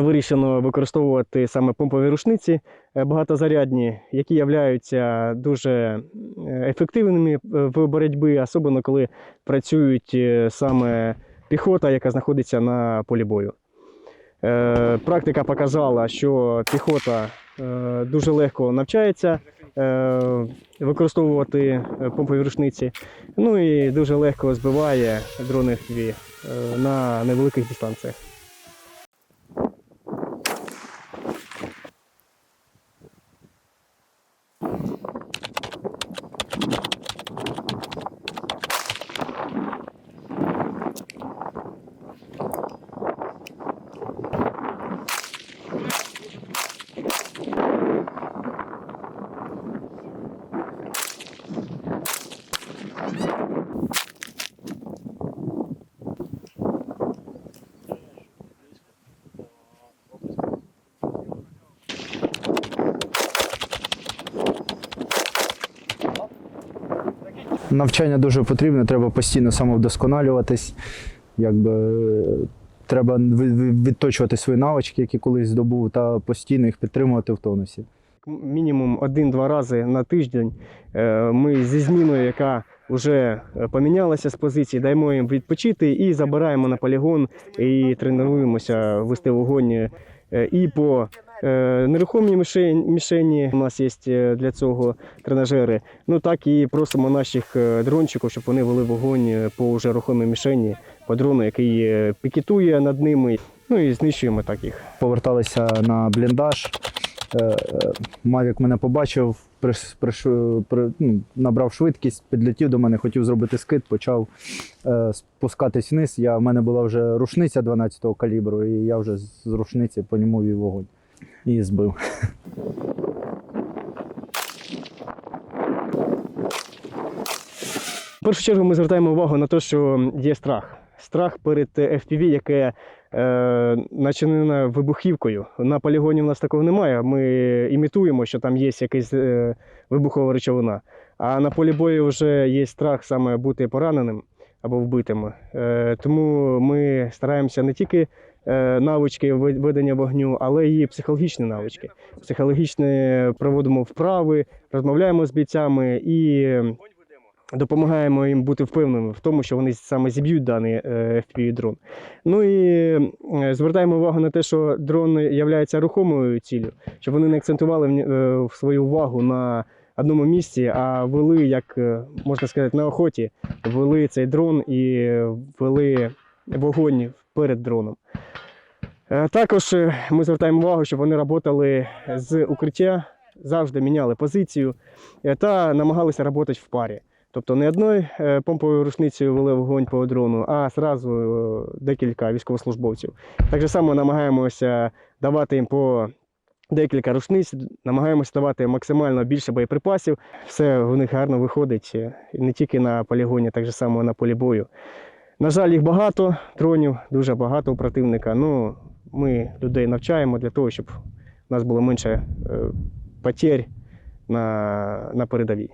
вирішено використовувати саме помпові рушниці е, багатозарядні, які являються дуже е, ефективними е, в боротьбі, особливо коли працюють саме піхота, яка знаходиться на полі бою. Практика показала, що піхота дуже легко навчається використовувати помпові рушниці, ну і дуже легко збиває дрони на невеликих дистанціях. Навчання дуже потрібне, треба постійно самовдосконалюватись. Якби, е, треба відточувати свої навички, які колись здобув, та постійно їх підтримувати в тонусі. мінімум один-два рази на тиждень е, ми зі зміною, яка вже е, помінялася з позиції, даємо їм відпочити і забираємо на полігон і тренуємося вести вогонь і по е, нерухомій мішені. У нас є е, для цього тренажери. Ну так і просимо наших е, дрончиків, щоб вони вели вогонь по вже рухомій мішені, по дрону, який пікетує над ними. Ну і знищуємо так їх. Поверталися на бліндаж. Мавік мене побачив, приш, приш, при, ну, набрав швидкість, підлетів до мене, хотів зробити скид, почав е, спускатись вниз. Я, в мене була вже рушниця 12-го калібру, і я вже з рушниці по ньому вів вогонь і збив. В першу чергу ми звертаємо увагу на те, що є страх. Страх перед FPV, яке е, начинено вибухівкою. На полігоні в нас такого немає. Ми імітуємо, що там є якась е, вибухова речовина. А на полі бою вже є страх саме бути пораненим або вбитим. Е, тому ми стараємося не тільки навички ведення вогню, але і психологічні навички. Психологічні проводимо вправи, розмовляємо з бійцями і допомагаємо їм бути впевненими в тому, що вони саме зіб'ють даний е, FPV-дрон. Ну і е, звертаємо увагу на те, що дрон є рухомою ціллю, щоб вони не акцентували е, свою увагу на одному місці, а вели, як е, можна сказати, на охоті, вели цей дрон і вели вогонь перед дроном. Е, Також е, ми звертаємо увагу, щоб вони працювали з укриття, завжди міняли позицію е, та намагалися працювати в парі. Тобто не одною помповою рушницею вели вогонь по дрону, а зразу е, декілька військовослужбовців. Так само намагаємося давати їм по декілька рушниць, намагаємося давати максимально більше боєприпасів. Все в них гарно виходить не тільки на полігоні, так само на полі бою. На жаль, їх багато дронів, дуже багато у противника. Ну, ми людей навчаємо для того, щоб у нас було менше е, потерь на, на передовій.